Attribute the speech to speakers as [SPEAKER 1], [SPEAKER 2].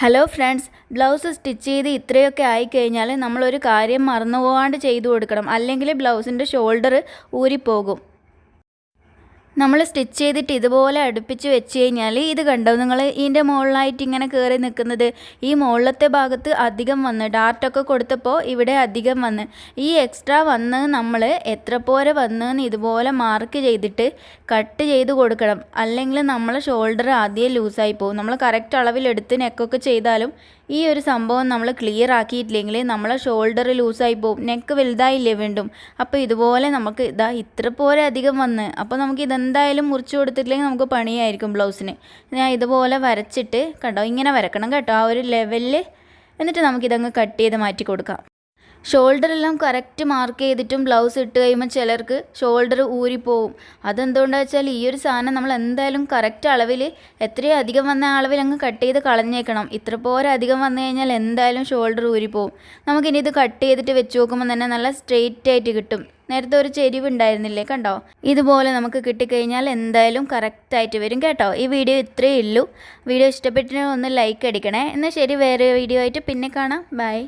[SPEAKER 1] Hello friends blouse stitch ചെയ്ത് ഇത്രയൊക്കെ ആയിക്കഴിഞ്ഞാൽ നമ്മളൊരു കാര്യം മറന്നു പോകാണ്ട് ചെയ്തു കൊടുക്കണം. അല്ലെങ്കിൽ ബ്ലൗസിന്റെ ഷോൾഡർ ഊരിപ്പോകും. നമ്മൾ സ്റ്റിച്ച് ചെയ്തിട്ട് ഇതുപോലെ അടുപ്പിച്ച് വെച്ച് കഴിഞ്ഞാൽ ഇത് കണ്ടോ? നിങ്ങൾ ഇതിന്റെ മുകളിലായിട്ട് ഇങ്ങനെ കയറി നിൽക്കുന്നത് ഈ മുകളിലത്തെ ഭാഗത്ത് അധികം വന്ന് ഡാർട്ടൊക്കെ കൊടുത്തപ്പോൾ ഇവിടെ അധികം വന്ന്. ഈ എക്സ്ട്രാ വന്ന് നമ്മൾ എത്ര പോരെ വന്നെന്ന് ഇതുപോലെ മാർക്ക് ചെയ്തിട്ട് കട്ട് ചെയ്ത് കൊടുക്കണം. അല്ലെങ്കിൽ നമ്മളെ ഷോൾഡർ ആദ്യം ലൂസായി പോകും നമ്മൾ കറക്റ്റ് അളവിലെടുത്ത് നെക്കൊക്കെ ചെയ്താലും ഈ ഒരു സംഭവം നമ്മൾ ക്ലിയർ ആക്കിയിട്ടില്ലെങ്കിൽ നമ്മളെ ഷോൾഡർ ലൂസായി പോകും നെക്ക് വലുതായില്ലേ വീണ്ടും. അപ്പോൾ ഇതുപോലെ നമുക്ക് ഇതാ ഇത്ര പോലെ അധികം വന്ന്. അപ്പോൾ നമുക്ക് ഇതെന്തായാലും മുറിച്ച് കൊടുത്തിട്ടില്ലെങ്കിൽ നമുക്ക് പണിയായിരിക്കും ബ്ലൗസിന് ഞാൻ ഇതുപോലെ വരച്ചിട്ട് കണ്ടോ? ഇങ്ങനെ വരക്കണം കേട്ടോ. ആ ഒരു ലെവലിൽ എന്നിട്ട് നമുക്കിതങ്ങ് കട്ട് ചെയ്ത് മാറ്റി കൊടുക്കാം. ഷോൾഡറെല്ലാം കറക്റ്റ് മാർക്ക് ചെയ്തിട്ടും ബ്ലൗസ് ഇട്ട് കഴിയുമ്പോൾ ചിലർക്ക് ഷോൾഡർ ഊരിപ്പോവും. അതെന്തുകൊണ്ടാണെന്ന് വെച്ചാൽ ഈ ഒരു സാധനം നമ്മൾ എന്തായാലും കറക്റ്റ് അളവിൽ എത്രയും അധികം വന്ന അളവിൽ അങ്ങ് കട്ട് ചെയ്ത് കളഞ്ഞേക്കണം. ഇത്ര പോരെ അധികം വന്നു കഴിഞ്ഞാൽ എന്തായാലും ഷോൾഡർ ഊരിപ്പോവും. നമുക്കിനി ഇത് കട്ട് ചെയ്തിട്ട് വെച്ച് നോക്കുമ്പോൾ തന്നെ നല്ല സ്ട്രെയിറ്റ് ആയിട്ട് കിട്ടും. നേരത്തെ ഒരു ചെരിവ് ഉണ്ടായിരുന്നില്ലേ കണ്ടോ? ഇതുപോലെ നമുക്ക് കിട്ടിക്കഴിഞ്ഞാൽ എന്തായാലും കറക്റ്റായിട്ട് വരും കേട്ടോ. ഈ വീഡിയോ ഇത്രയേ ഉള്ളൂ. വീഡിയോ ഇഷ്ടപ്പെട്ടിട്ടുണ്ടെങ്കിൽ ഒന്ന് ലൈക്ക് അടിക്കണേ. എന്നാൽ ശരി വേറെ വീഡിയോ ആയിട്ട് പിന്നെ കാണാം. ബൈ